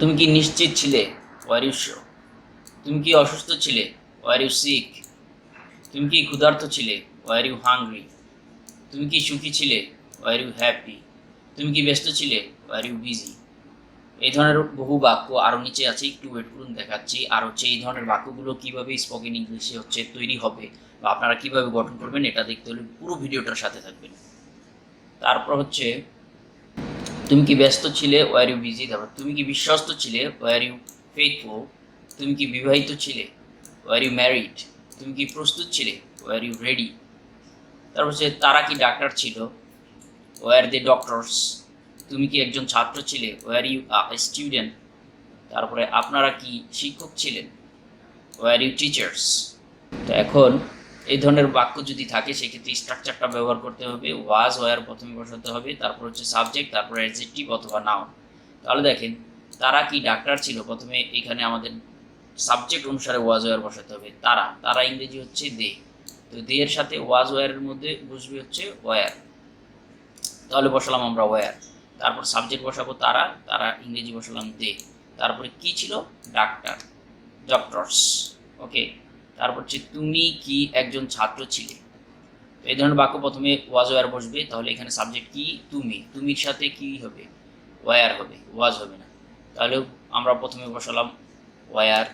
তুমি কি নিশ্চিত ছিলে? ওয়ার ইউ শো তুমি কি অসুস্থ ছিলে? ওয়ার ইউ সিক তুমি কি ক্ষুধার্ত ছিলে? ওয়ার ইউ হাংরি তুমি কি সুখী ছিলে? ওয়ার ইউ হ্যাপি তুমি কি ব্যস্ত ছিলে? ওয়ার ইউ বিজি এই ধরনের বহু বাক্য আরও নিচে আছে, একটু ওয়েট করুন, দেখাচ্ছি। আর হচ্ছে এই ধরনের বাক্যগুলো কীভাবে স্পোকেন ইংলিশে হচ্ছে তৈরি হবে বা আপনারা কীভাবে গঠন করবেন, এটা দেখতে হলে পুরো ভিডিওটার সাথে থাকবেন। তারপর হচ্ছে তুমি কি ব্যস্ত ছিলে? ওয়ার ইউ বিজি তারপর, তুমি কি বিশ্বস্ত ছিলে? ওয়ার ইউ ফেথফুল তুমি কি বিবাহিত ছিলে? ওয়ার ইউ ম্যারিড তুমি কি প্রস্তুত ছিলে? ওয়ার ইউ রেডি তারপর হচ্ছে তারা কি ডাক্তার ছিল? ওয়ার দে ডক্টরস তুমি কি একজন ছাত্র ছিলে? ওয়ার ইউ স্টুডেন্ট তারপরে আপনারা কি শিক্ষক ছিলেন? ওয়ার ইউ টিচার্স তো এখন এই ধরনের বাক্য যদি থাকে, সেক্ষেত্রে স্ট্রাকচারটা ব্যবহার করতে হবে ওয়াজ ওয়ার প্রথমে বসাতে হবে, তারপর হচ্ছে সাবজেক্ট তারপর অ্যাডজেক্টিভ অথবা নাউন তাহলে দেখেন, তারা কি ডাক্তার ছিল? প্রথমে এখানে আমাদের সাবজেক্ট অনুসারে ওয়াজ ওয়ার বসাতে হবে। তারা তারা ইংরেজি হচ্ছে দে তো দে এর সাথে ওয়াজ ওয়ারের মধ্যে বসবে হচ্ছে ওয়ার তাহলে বসালাম আমরা ওয়ার তারপর সাবজেক্ট বসাবো তারা তারা ইংরেজি বসালাম দে তারপরে কি ছিল? ডাক্তার ডক্টরস ওকে তারপর হচ্ছে তুমি কি একজন ছাত্র ছিলে? এই ধরনের বাক্য প্রথমে ওয়াজ ওয়ার বসবে, তাহলে এখানে সাবজেক্ট কি? তুমি। তুমির সাথে কি হবে? ওয়ার হবে। ওয়াজ হবে না। তাহলে আমরা প্রথমে বসালাম ওয়ার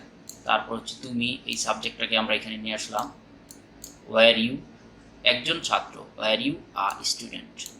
তারপর হচ্ছে তুমি, এই সাবজেক্টটাকে আমরা এখানে নিয়ে আসলাম। ওয়ার ইউ একজন ছাত্র? Were you a student